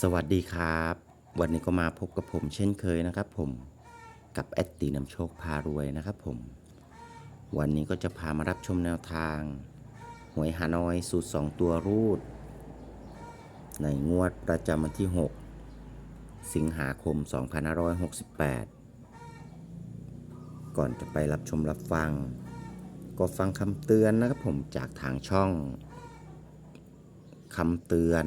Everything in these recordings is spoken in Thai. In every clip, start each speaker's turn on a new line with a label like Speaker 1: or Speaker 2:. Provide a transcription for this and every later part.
Speaker 1: สวัสดีครับ วันนี้ก็มาพบกับผมเช่นเคยนะครับผมกับแอดตีนำโชคพารวยนะครับผม วันนี้ก็จะพามารับชมแนวทาง หวยฮานอยสูตร 2 ตัวรูด ในงวดประจำวันที่ 6 สิงหาคม 2568 ก่อนจะไปรับชมรับฟัง ก็ฟังคำเตือนนะครับผมจากทางช่องคำเตือน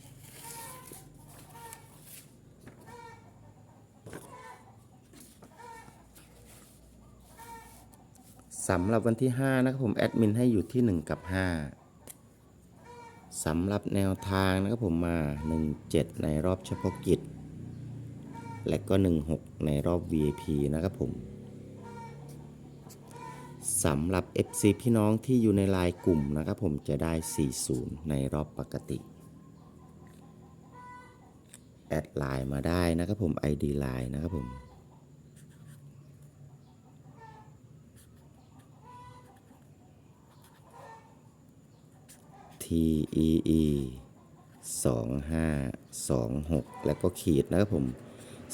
Speaker 1: สำหรับวันที่ 5 นะครับผมแอดมินให้อยู่ที่ 1 กับ 5สำหรับแนวทางนะครับผมมา 17 ในรอบเฉพาะกิจ และก็ 16 ในรอบ VIP นะครับผมสำหรับ FC พี่น้องที่อยู่ในลน์กลุ่มนะครับผมจะได้ 40 ในรอบปกติ แอดไลน์มาได้นะครับผม ID ไลน์นะครับผม T E E 2 5 2 6 แล้วก็ขีดนะครับผม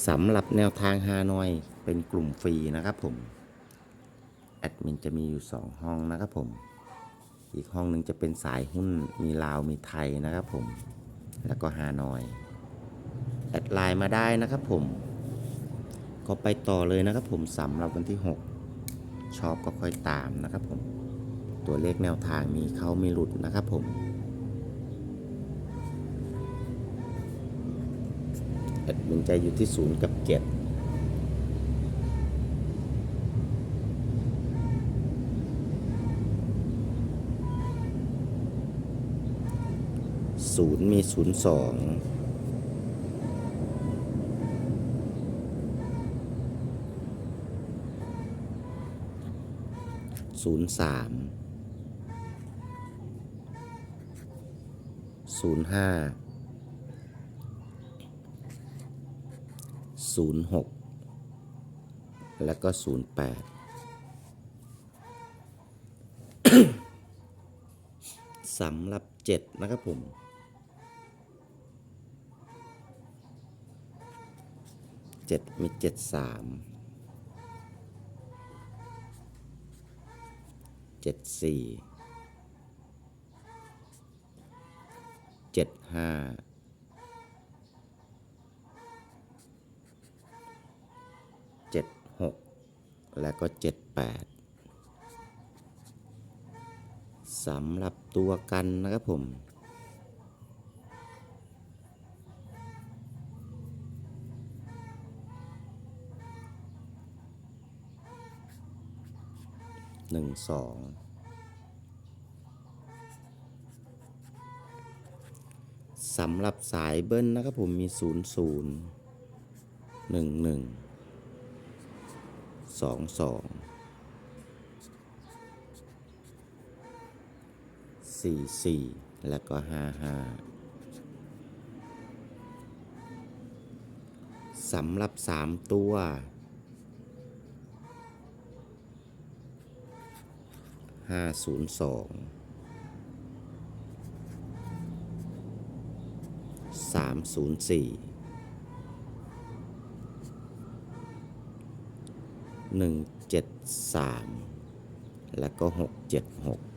Speaker 1: สำหรับแนวทางฮานอยเป็นกลุ่มฟรีนะครับผม แอดมินจะมีอยู่ 2 ห้องนะครับผม อีกห้องหนึ่งจะเป็นสายหุ้นมีลาวมีไทยนะครับผม แล้วก็ฮานอย แอดไลน์มาได้นะครับผม ก็ไปต่อเลยนะครับผมสำหรับวันที่ 6 ชอบก็ค่อยตามนะครับผม ตัวเลขแนวทางมีเข้ามีหลุดนะครับผม แอดมินใจอยู่ที่0กับ7ศูนย์มีศูนย์สองศูนย์สาม ศูนย์ห้าศูนย์หกแล้วก็ศูนย์แปดสำหรับเจ็ดนะครับผมเจ็ดมีเจ็ดสามเจ็ดสี่ เจ็ดห้าเจ็ดหกแล้วก็เจ็ดแปดสำหรับตัวกันนะครับผมหนึ่งสอง สำหรับสายเบิ้ลนะครับผมมีศูนย์ศูนย์หนึ่งหนึ่งสองสองสี่สี่แล้วก็ห้าห้าสำหรับสามตัวห้ 304 173 แล้วก็ 676